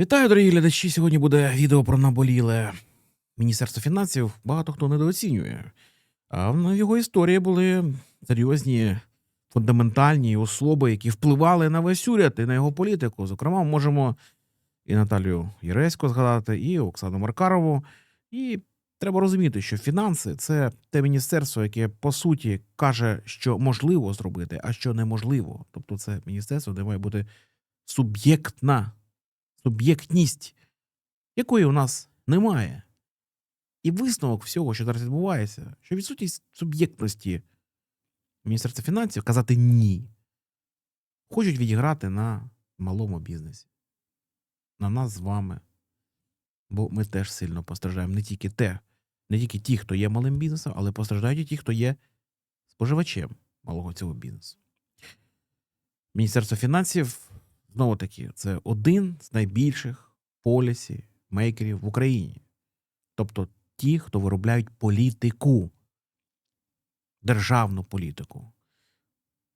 Вітаю, дорогі глядачі. Сьогодні буде відео про наболіле Міністерство фінансів. Багато хто недооцінює. А в його історії були серйозні фундаментальні особи, які впливали на весь уряд і на його політику. Зокрема, можемо і Наталію Єресько згадати, і Оксану Маркарову. І треба розуміти, що фінанси це те міністерство, яке по суті каже, що можливо зробити, а що неможливо. Тобто, це міністерство, де має бути суб'єктна суб'єктність, якої у нас немає. І висновок всього, що зараз відбувається, що відсутність суб'єктності Міністерства фінансів казати ні, хочуть відіграти на малому бізнесі, на нас з вами. Бо ми теж сильно постраждаємо не тільки те, не тільки ті, хто є малим бізнесом, але постраждають і ті, хто є споживачем малого цього бізнесу. Міністерство фінансів знову таки це один з найбільших полісі мейкерів в Україні. Тобто ті, хто виробляють політику, державну політику.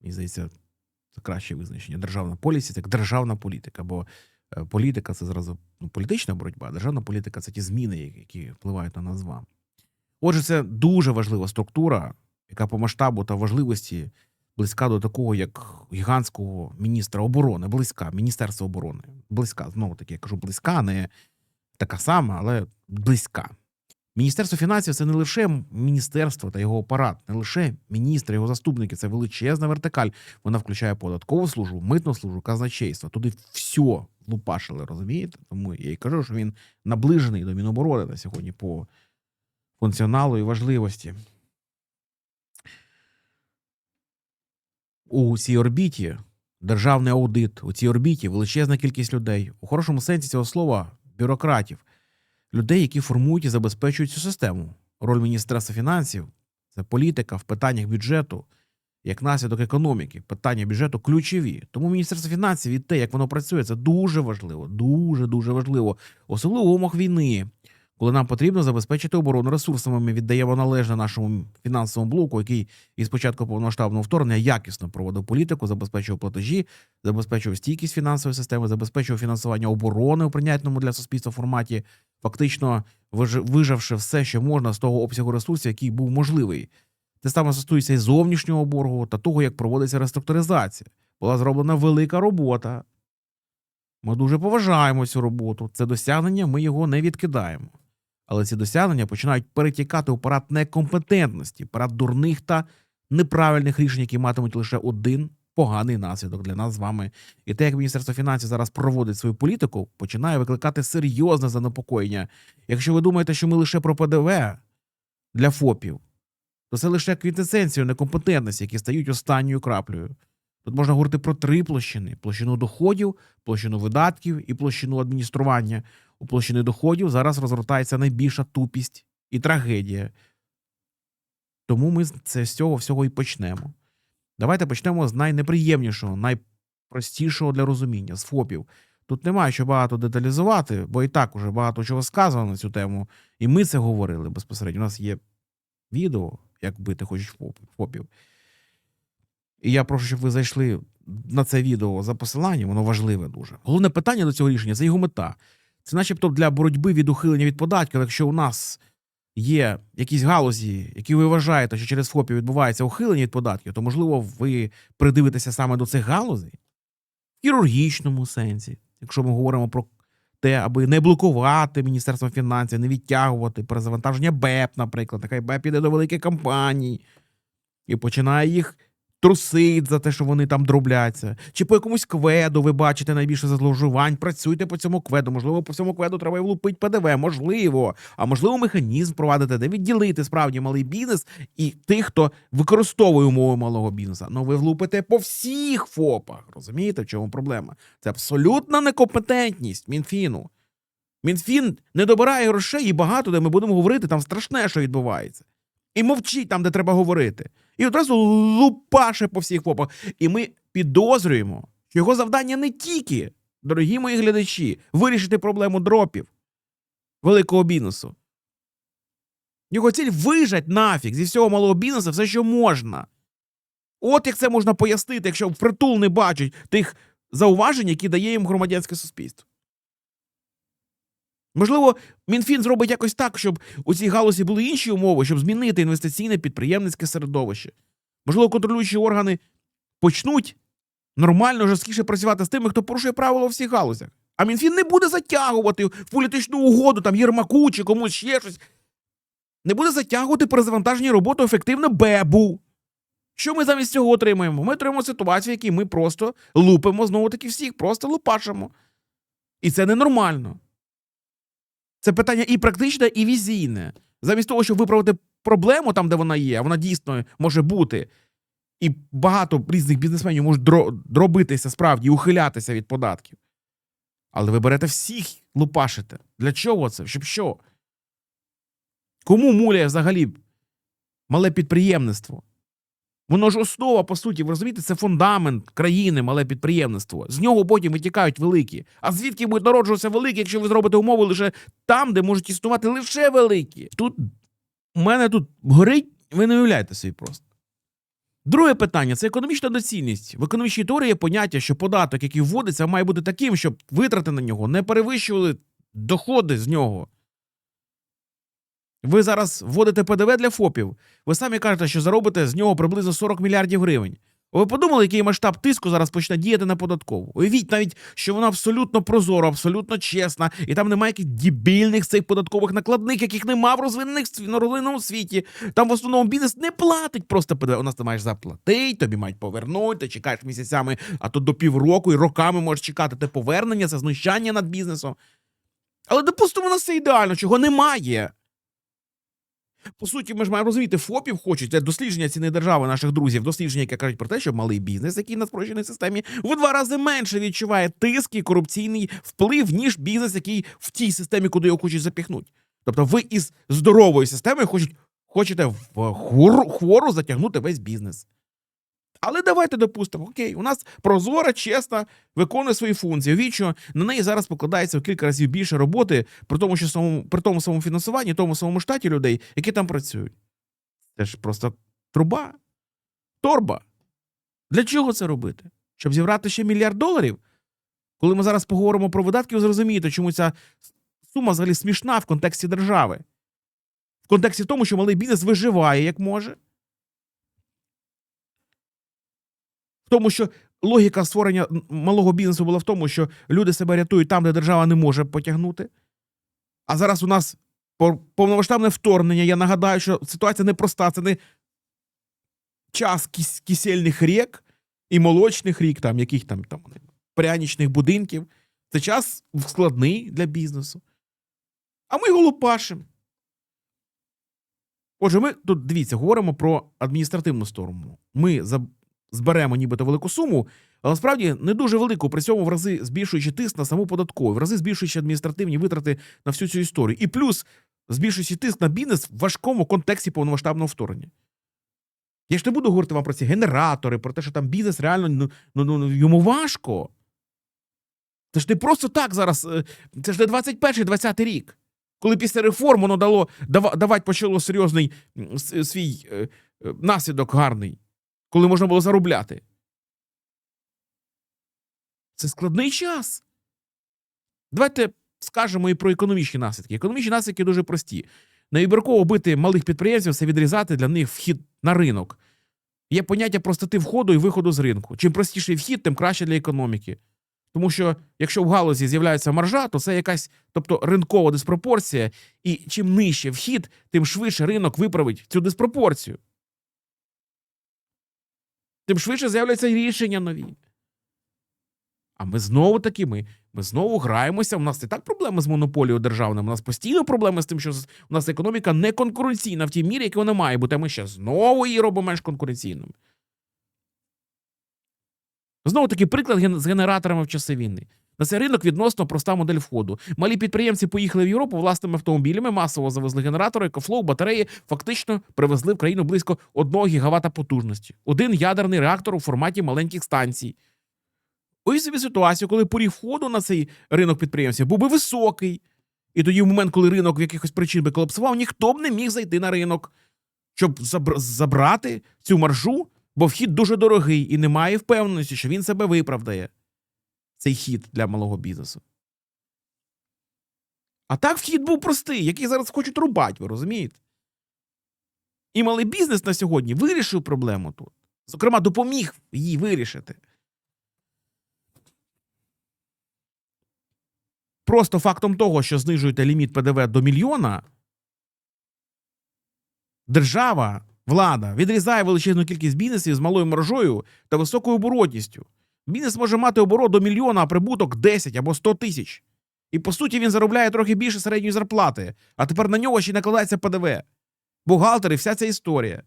Мені здається, це краще визначення. Державна полісі це як державна політика. Бо е, політика це зразу ну, політична боротьба, а державна політика це ті зміни, які впливають на вами. Отже, це дуже важлива структура, яка по масштабу та важливості близька до такого, як гігантського міністра оборони, близька, Міністерства оборони. Близька, знову таки, я кажу, близька, не така сама, але близька. Міністерство фінансів це не лише міністерство та його апарат, не лише міністри, його заступники, це величезна вертикаль. Вона включає податкову службу, митну службу, казначейство. Туди все лупашили, розумієте? Тому я і кажу, що він наближений до Міноборони на сьогодні по функціоналу і важливості. У цій орбіті державний аудит, у цій орбіті величезна кількість людей, у хорошому сенсі цього слова, бюрократів, людей, які формують і забезпечують цю систему. Роль Міністерства фінансів це політика в питаннях бюджету, як наслідок економіки, питання бюджету ключові. Тому Міністерство фінансів і те, як воно працює, це дуже важливо, дуже дуже важливо, особливо в умовах війни. Коли нам потрібно забезпечити оборону ресурсами, ми віддаємо належне нашому фінансовому блоку, який із початку повномасштабного вторгнення якісно проводив політику, забезпечував платежі, забезпечував стійкість фінансової системи, забезпечував фінансування оборони у прийнятному для суспільства форматі, фактично виж- вижавши все, що можна з того обсягу ресурсів, який був можливий. Те саме стосується і зовнішнього боргу та того, як проводиться реструктуризація. Була зроблена велика робота. Ми дуже поважаємо цю роботу. Це досягнення, ми його не відкидаємо. Але ці досягнення починають перетікати у парад некомпетентності, парад дурних та неправильних рішень, які матимуть лише один поганий наслідок для нас з вами. І те, як Міністерство фінансів зараз проводить свою політику, починає викликати серйозне занепокоєння. Якщо ви думаєте, що ми лише про ПДВ для ФОПів, то це лише квінтесенцію некомпетентності, які стають останньою краплею. Тут можна говорити про три площини: площину доходів, площину видатків і площину адміністрування. У площини доходів зараз розгортається найбільша тупість і трагедія. Тому ми це з цього всього і почнемо. Давайте почнемо з найнеприємнішого, найпростішого для розуміння, з ФОПів. Тут немає що багато деталізувати, бо і так уже багато чого сказано на цю тему. І ми це говорили безпосередньо. У нас є відео, як бити ФОП- ФОПів. І я прошу, щоб ви зайшли на це відео за посиланням, воно важливе дуже. Головне питання до цього рішення це його мета. Це начебто для боротьби від ухилення від податків. Якщо у нас є якісь галузі, які ви вважаєте, що через ФОПів відбувається ухилення від податків, то можливо ви придивитеся саме до цих галузей в хірургічному сенсі, якщо ми говоримо про те, аби не блокувати Міністерство фінансів, не відтягувати перезавантаження БЕП, наприклад, нехай БЕП іде до великих компаній і починає їх трусить за те, що вони там дробляться. Чи по якомусь кведу ви бачите найбільше зловживань, працюйте по цьому кведу. Можливо, по цьому кведу треба і влупити ПДВ, можливо. А можливо, механізм впровадити, де відділити справді малий бізнес і тих, хто використовує умови малого бізнесу. Ну ви влупите по всіх ФОПах. Розумієте, в чому проблема? Це абсолютна некомпетентність Мінфіну. Мінфін не добирає грошей і багато де ми будемо говорити, там страшне, що відбувається. І мовчить там, де треба говорити. І одразу лупаше по всіх ФОПах. І ми підозрюємо, що його завдання не тільки, дорогі мої глядачі, вирішити проблему дропів великого бізнесу. Його ціль вижать нафіг зі всього малого бізнесу все, що можна. От як це можна пояснити, якщо впритул не бачать тих зауважень, які дає їм громадянське суспільство. Можливо, Мінфін зробить якось так, щоб у цій галузі були інші умови, щоб змінити інвестиційне підприємницьке середовище. Можливо, контролюючі органи почнуть нормально жорсткіше працювати з тими, хто порушує правила у всіх галузях. А Мінфін не буде затягувати в політичну угоду там Єрмаку чи комусь ще щось. Не буде затягувати перезавантаження роботу ефективно БЕБу. Що ми замість цього отримуємо? Ми отримуємо ситуацію, в якій ми просто лупимо знову таки всіх, просто лупашимо. І це ненормально. Це питання і практичне, і візійне. Замість того, щоб виправити проблему там, де вона є, а вона дійсно може бути, і багато різних бізнесменів можуть дро- дробитися справді, ухилятися від податків. Але ви берете всіх лупашите. Для чого це? Щоб що? Кому муляє взагалі мале підприємництво? Воно ж основа, по суті, ви розумієте, це фундамент країни, мале підприємництво. З нього потім витікають великі. А звідки будуть народжуватися великі, якщо ви зробите умови лише там, де можуть існувати лише великі? Тут у мене тут горить, ви не уявляєте собі просто. Друге питання це економічна доцільність. В економічній теорії є поняття, що податок, який вводиться, має бути таким, щоб витрати на нього не перевищували доходи з нього. Ви зараз вводите ПДВ для ФОПів. Ви самі кажете, що заробите з нього приблизно 40 мільярдів гривень. Ви подумали, який масштаб тиску зараз почне діяти на податкову? Уявіть навіть, що вона абсолютно прозора, абсолютно чесна, і там немає якихось дебільних цих податкових накладних, яких нема в розвинених на розвиненому світі. Там в основному бізнес не платить просто ПДВ. У нас ти маєш заплатити, тобі мають повернути, ти чекаєш місяцями, а то до півроку і роками можеш чекати те повернення, це знущання над бізнесом. Але допустимо, у нас це ідеально, чого немає. По суті, ми ж маємо розуміти, ФОПів хочуть це дослідження ціни держави наших друзів, дослідження, яке кажуть про те, що малий бізнес, який на спрощеній системі, в два рази менше відчуває тиск і корупційний вплив, ніж бізнес, який в тій системі, куди його хочуть запіхнути. Тобто, ви із здорової системи хочуть, хочете в хвору, хвору затягнути весь бізнес. Але давайте допустимо, окей, у нас прозора, чесна, виконує свої функції. Віч, що на неї зараз покладається в кілька разів більше роботи при тому, що самому, при тому самому фінансуванні, тому самому штаті людей, які там працюють. Це ж просто труба, торба. Для чого це робити? Щоб зібрати ще мільярд доларів? Коли ми зараз поговоримо про видатки, ви зрозумієте, чому ця сума взагалі смішна в контексті держави. В контексті тому, що малий бізнес виживає як може. В тому, що логіка створення малого бізнесу була в тому, що люди себе рятують там, де держава не може потягнути. А зараз у нас повномасштабне вторгнення. Я нагадаю, що ситуація непроста. Це не час кіс- кисельних рік і молочних рік, там, яких там, там прянічних будинків. Це час складний для бізнесу. А ми його лупашимо. Отже, ми тут дивіться, говоримо про адміністративну сторону. Ми зберемо нібито велику суму, але насправді не дуже велику, при цьому в рази збільшуючи тиск на саму податкову, в рази збільшуючи адміністративні витрати на всю цю історію. І плюс збільшуючи тиск на бізнес в важкому контексті повномасштабного вторгнення. Я ж не буду говорити вам про ці генератори, про те, що там бізнес реально ну, ну, ну, йому важко. Це ж не просто так зараз. е, Це ж не 21-20 рік. Коли після реформ воно дало давати почало серйозний свій е, е, наслідок гарний, коли можна було заробляти. Це складний час. Давайте скажемо і про економічні наслідки. Економічні наслідки дуже прості. Невибірково бити малих підприємців це відрізати для них вхід на ринок. Є поняття простоти входу і виходу з ринку. Чим простіший вхід, тим краще для економіки. Тому що якщо в галузі з'являється маржа, то це якась, тобто ринкова диспропорція, і чим нижче вхід, тим швидше ринок виправить цю диспропорцію. Тим швидше з'являться рішення нові. А ми знову таки, ми, ми знову граємося. У нас і так проблеми з монополією державною. У нас постійно проблеми з тим, що у нас економіка не конкуренційна в тій мірі, яка вона має бути. Ми ще знову її робимо менш конкуренційною. Знову таки приклад з генераторами в часи війни. На цей ринок відносно проста модель входу. Малі підприємці поїхали в Європу власними автомобілями, масово завезли генератори, екофлоу, батареї, фактично привезли в країну близько 1 гігавата потужності. Один ядерний реактор у форматі маленьких станцій. Ось собі ситуацію, коли поріг входу на цей ринок підприємців був би високий. І тоді, в момент, коли ринок в якихось причин би колапсував, ніхто б не міг зайти на ринок, щоб забрати цю маржу, бо вхід дуже дорогий і немає впевненості, що він себе виправдає. Цей хід для малого бізнесу. А так вхід був простий, який зараз хочуть рубати, ви розумієте? І малий бізнес на сьогодні вирішив проблему тут. Зокрема, допоміг її вирішити. Просто фактом того, що знижуєте ліміт ПДВ до мільйона, держава, влада відрізає величезну кількість бізнесів з малою маржою та високою оборотністю. Бізнес може мати оборот до мільйона, а прибуток 10 або 100 тисяч. І по суті він заробляє трохи більше середньої зарплати, а тепер на нього ще накладається ПДВ. Бухгалтери, вся ця історія.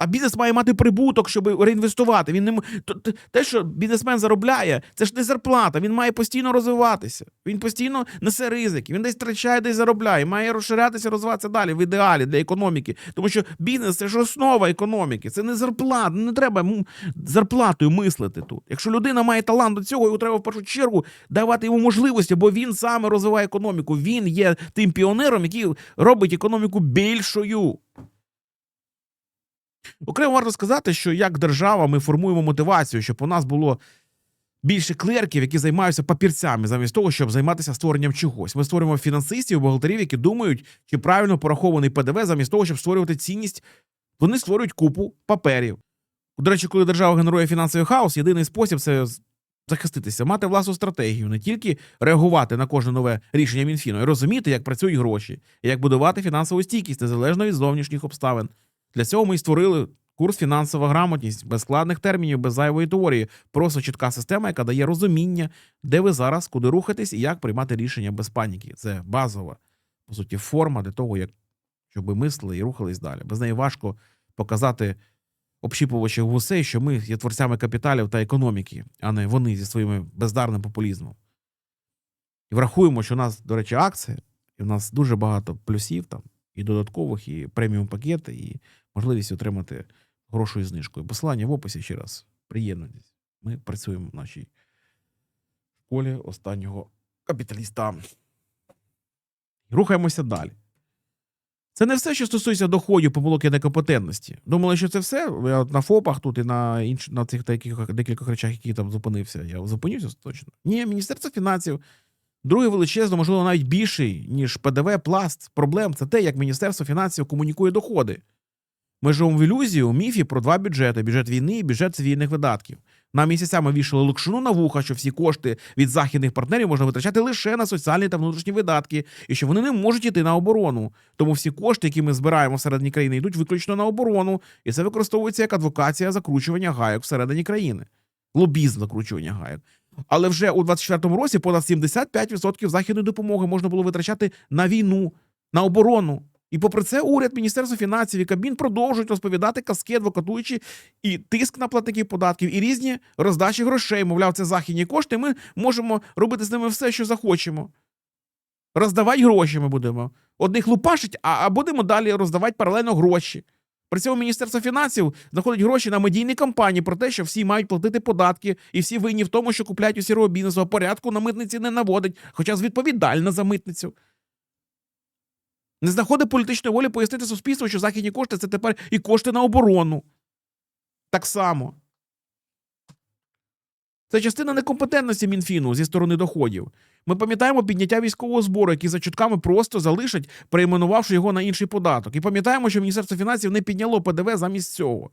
А бізнес має мати прибуток, щоб реінвестувати. Він не те, що бізнесмен заробляє, це ж не зарплата. Він має постійно розвиватися. Він постійно несе ризики. Він десь втрачає, десь заробляє. Має розширятися, розвиватися далі в ідеалі для економіки. Тому що бізнес це ж основа економіки. Це не зарплата. Не треба зарплатою мислити тут. Якщо людина має талант до цього, його треба в першу чергу давати йому можливості, бо він саме розвиває економіку. Він є тим піонером, який робить економіку більшою. Окремо варто сказати, що як держава ми формуємо мотивацію, щоб у нас було більше клерків, які займаються папірцями, замість того, щоб займатися створенням чогось. Ми створюємо фінансистів, бухгалтерів, які думають, чи правильно порахований ПДВ, замість того, щоб створювати цінність. Вони створюють купу паперів. До речі, коли держава генерує фінансовий хаос, єдиний спосіб це захиститися, мати власну стратегію, не тільки реагувати на кожне нове рішення Мінфіну, й розуміти, як працюють гроші, і як будувати фінансову стійкість незалежно від зовнішніх обставин. Для цього ми й створили курс фінансова грамотність без складних термінів, без зайвої теорії. Просто чітка система, яка дає розуміння, де ви зараз, куди рухатись і як приймати рішення без паніки. Це базова, по суті, форма для того, як щоб ми мислили і рухались далі. Без неї важко показати общіпувачів гусей, що ми є творцями капіталів та економіки, а не вони зі своїм бездарним популізмом. І врахуємо, що у нас, до речі, акція, і в нас дуже багато плюсів там, і додаткових, і преміум пакети, і можливість отримати грошою знижкою. Посилання в описі ще раз. Приєднуйтесь. Ми працюємо в нашій школі останнього капіталіста. Рухаємося далі. Це не все, що стосується доходів, помилок і некомпетентності. Думали, що це все. Я на ФОПах тут і на інш... на цих таких декількох речах, які там зупинився. Я зупинився точно. Ні, Міністерство фінансів. Другий величезно, можливо, навіть більший, ніж ПДВ, пласт проблем це те, як Міністерство фінансів комунікує доходи. Ми живемо в ілюзії у міфі про два бюджети: бюджет війни і бюджет цивільних видатків. Нам місяцями вішали локшину на вуха, що всі кошти від західних партнерів можна витрачати лише на соціальні та внутрішні видатки, і що вони не можуть йти на оборону. Тому всі кошти, які ми збираємо всередині країни, йдуть виключно на оборону, і це використовується як адвокація закручування гайок всередині країни, лобізм закручування гайок. Але вже у 24-му році понад 75% західної допомоги можна було витрачати на війну, на оборону. І попри це, уряд, Міністерство фінансів і Кабмін продовжують розповідати казки, адвокатуючи і тиск на платників податків, і різні роздачі грошей. Мовляв, це західні кошти. Ми можемо робити з ними все, що захочемо. Роздавати гроші ми будемо. Одних лупашить, а, будемо далі роздавати паралельно гроші. При цьому Міністерство фінансів знаходить гроші на медійні кампанії про те, що всі мають платити податки, і всі винні в тому, що купляють у сірого бізнесу, а порядку на митниці не наводить, хоча відповідальна за митницю. Не знаходить політичної волі пояснити суспільству, що західні кошти це тепер і кошти на оборону. Так само. Це частина некомпетентності Мінфіну зі сторони доходів. Ми пам'ятаємо підняття військового збору, який за чутками просто залишать, перейменувавши його на інший податок. І пам'ятаємо, що Міністерство фінансів не підняло ПДВ замість цього.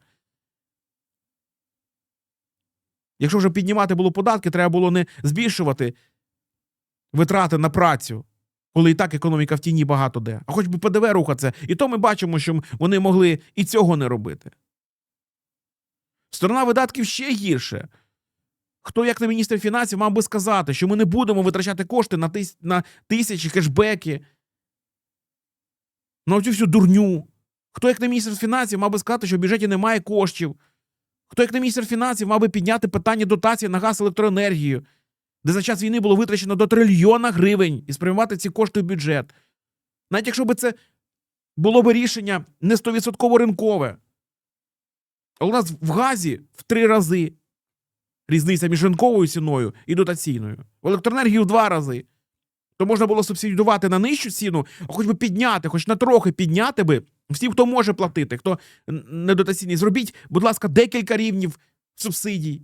Якщо вже піднімати було податки, треба було не збільшувати витрати на працю, коли і так економіка в тіні багато де, а хоч би ПДВ рухатися. І то ми бачимо, що вони могли і цього не робити. Сторона видатків ще гірше. Хто, як не міністр фінансів, мав би сказати, що ми не будемо витрачати кошти на, тис... на тисячі кешбеки, на цю всю дурню. Хто, як не міністр фінансів, мав би сказати, що в бюджеті немає коштів. Хто, як не міністр фінансів, мав би підняти питання дотації на газ електроенергію, де за час війни було витрачено до трильйона гривень і спрямувати ці кошти в бюджет. Навіть якщо б це було б рішення не 100% ринкове. А у нас в газі в три рази різниця між ринковою ціною і дотаційною. В електроенергії в два рази. То можна було субсидіювати на нижчу ціну, а хоч би підняти, хоч на трохи підняти би всім, хто може платити, хто не дотаційний. Зробіть, будь ласка, декілька рівнів субсидій.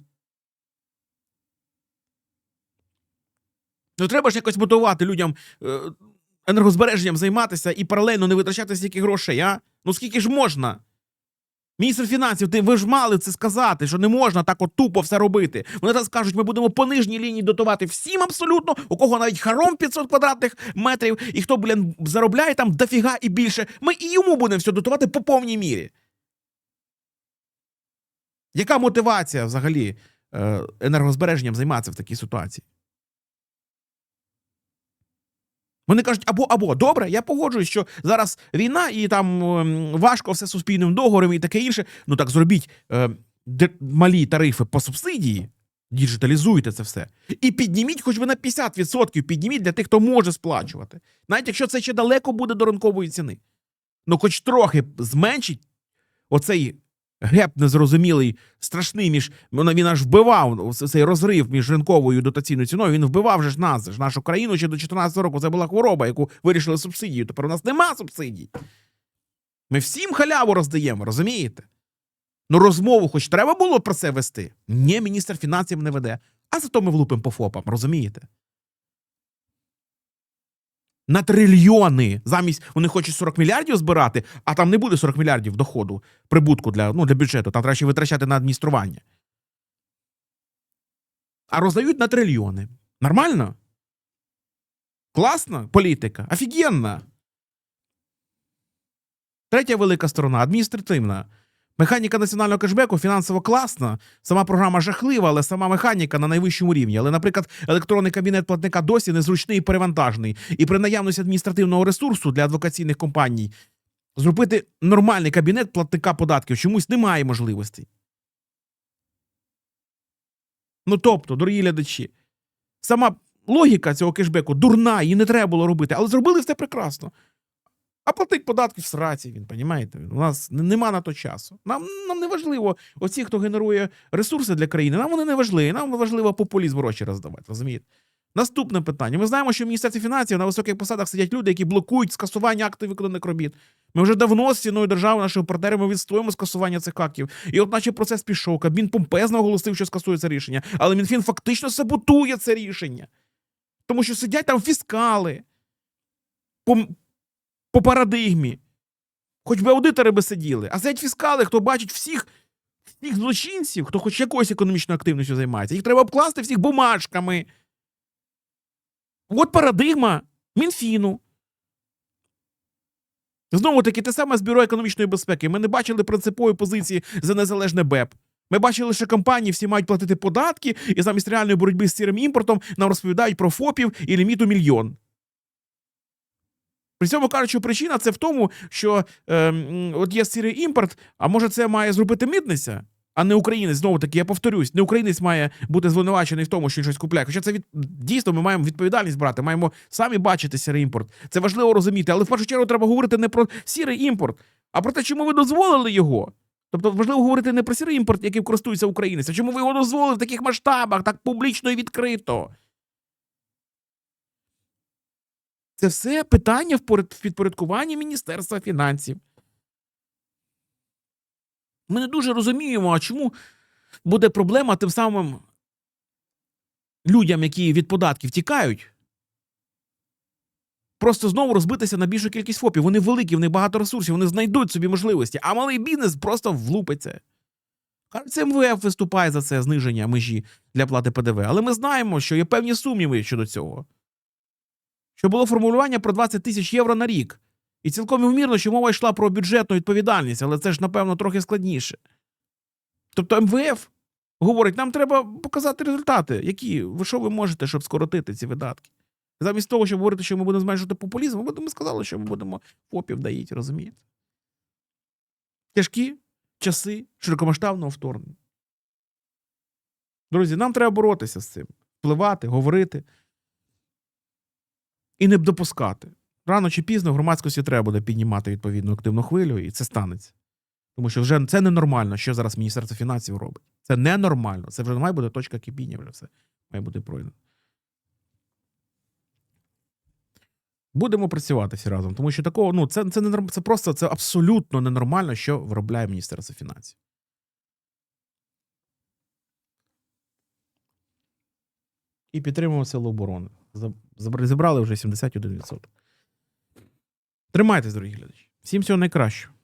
Ну треба ж якось мотивувати людям е, енергозбереженням займатися і паралельно не витрачати стільки грошей, а? Ну скільки ж можна? Міністр фінансів, ти ви ж мали це сказати, що не можна так от тупо все робити. Вони зараз кажуть, ми будемо по нижній лінії дотувати всім абсолютно, у кого навіть харом 500 квадратних метрів, і хто, блін, заробляє там дофіга і більше. Ми і йому будемо все дотувати по повній мірі. Яка мотивація взагалі е, енергозбереженням займатися в такій ситуації? Вони кажуть, або або добре, я погоджуюсь, що зараз війна і там ем, важко все суспільним договором і таке інше. Ну так зробіть е, малі тарифи по субсидії, діджиталізуйте це все. І підніміть хоч би на 50%, підніміть для тих, хто може сплачувати. Навіть якщо це ще далеко буде до ринкової ціни. Ну, хоч трохи зменшить оцей геп незрозумілий, страшний між він аж вбивав цей розрив між ринковою і дотаційною ціною. Він вбивав же ж нас, ж нашу країну ще до 14 року. Це була хвороба, яку вирішили субсидію. Тепер у нас нема субсидій. Ми всім халяву роздаємо, розумієте? Ну, розмову хоч треба було про це вести. Ні, міністр фінансів не веде. А зато ми влупимо по ФОПам, розумієте? На трильйони. Замість вони хочуть 40 мільярдів збирати, а там не буде 40 мільярдів доходу, прибутку для, ну, для бюджету. Там треба ще витрачати на адміністрування. А роздають на трильйони. Нормально? Класна політика. Офігенна. Третя велика сторона адміністративна. Механіка національного кешбеку фінансово класна. Сама програма жахлива, але сама механіка на найвищому рівні. Але, наприклад, електронний кабінет платника досі незручний і перевантажений. І при наявності адміністративного ресурсу для адвокаційних компаній зробити нормальний кабінет платника податків чомусь немає можливостей. Ну тобто, дорогі глядачі, сама логіка цього кешбеку дурна, її не треба було робити, але зробили все прекрасно. А платить податки в сраці, він, понімаєте? У нас нема на то часу. Нам, нам не важливо оці, хто генерує ресурси для країни, нам вони не важливі. Нам важливо популізм гроші роздавати, розумієте? Наступне питання. Ми знаємо, що в Міністерстві фінансів на високих посадах сидять люди, які блокують скасування актів виконаних робіт. Ми вже давно з ціною держави, нашими партнерами відстоїмо скасування цих актів. І от наче процес пішов. Кабмін помпезно оголосив, що скасує це рішення. Але Мінфін фактично саботує це рішення. Тому що сидять там фіскали. По, парадигмі. Хоч би аудитори би сиділи, а сидять фіскали, хто бачить всіх, всіх злочинців, хто хоч якоюсь економічною активністю займається. Їх треба обкласти всіх бумажками. От парадигма Мінфіну. Знову таки, те саме з Бюро економічної безпеки. Ми не бачили принципової позиції за незалежне БЕП. Ми бачили, що компанії всі мають платити податки, і замість реальної боротьби з сірим імпортом нам розповідають про ФОПів і ліміту мільйон. При цьому кажучи, причина це в тому, що е, от є сірий імпорт, а може це має зробити митниця, а не українець. Знову таки, я повторюсь, не українець має бути звинувачений в тому, що він щось купляє. Хоча це від дійсно ми маємо відповідальність брати, маємо самі бачити сірий імпорт. Це важливо розуміти. Але в першу чергу треба говорити не про сірий імпорт, а про те, чому ви дозволили його. Тобто важливо говорити не про сірий імпорт, яким користується українець, а чому ви його дозволили в таких масштабах, так публічно і відкрито. Це все питання в підпорядкуванні Міністерства фінансів. Ми не дуже розуміємо, а чому буде проблема тим самим людям, які від податків тікають, просто знову розбитися на більшу кількість ФОПів. Вони великі, в них багато ресурсів, вони знайдуть собі можливості, а малий бізнес просто влупиться. Це МВФ виступає за це зниження межі для плати ПДВ. Але ми знаємо, що є певні сумніви щодо цього що було формулювання про 20 тисяч євро на рік. І цілком ймовірно, що мова йшла про бюджетну відповідальність, але це ж, напевно, трохи складніше. Тобто МВФ говорить, нам треба показати результати, які ви що ви можете, щоб скоротити ці видатки. Замість того, щоб говорити, що ми будемо зменшувати популізм, ми будемо сказали, що ми будемо ФОПів даїти, розумієте? Тяжкі часи широкомасштабного вторгнення. Друзі, нам треба боротися з цим, впливати, говорити і не допускати. Рано чи пізно в громадськості треба буде піднімати відповідну активну хвилю, і це станеться. Тому що вже це ненормально, що зараз Міністерство фінансів робить. Це ненормально. Це вже не має бути точка кипіння, вже все має бути пройдено. Будемо працювати всі разом, тому що такого, ну, це, це, не, це просто це абсолютно ненормально, що виробляє Міністерство фінансів. І підтримував сили оборони. Зібрали вже 71%. Тримайтесь, дорогі глядачі. Всім всього найкращого.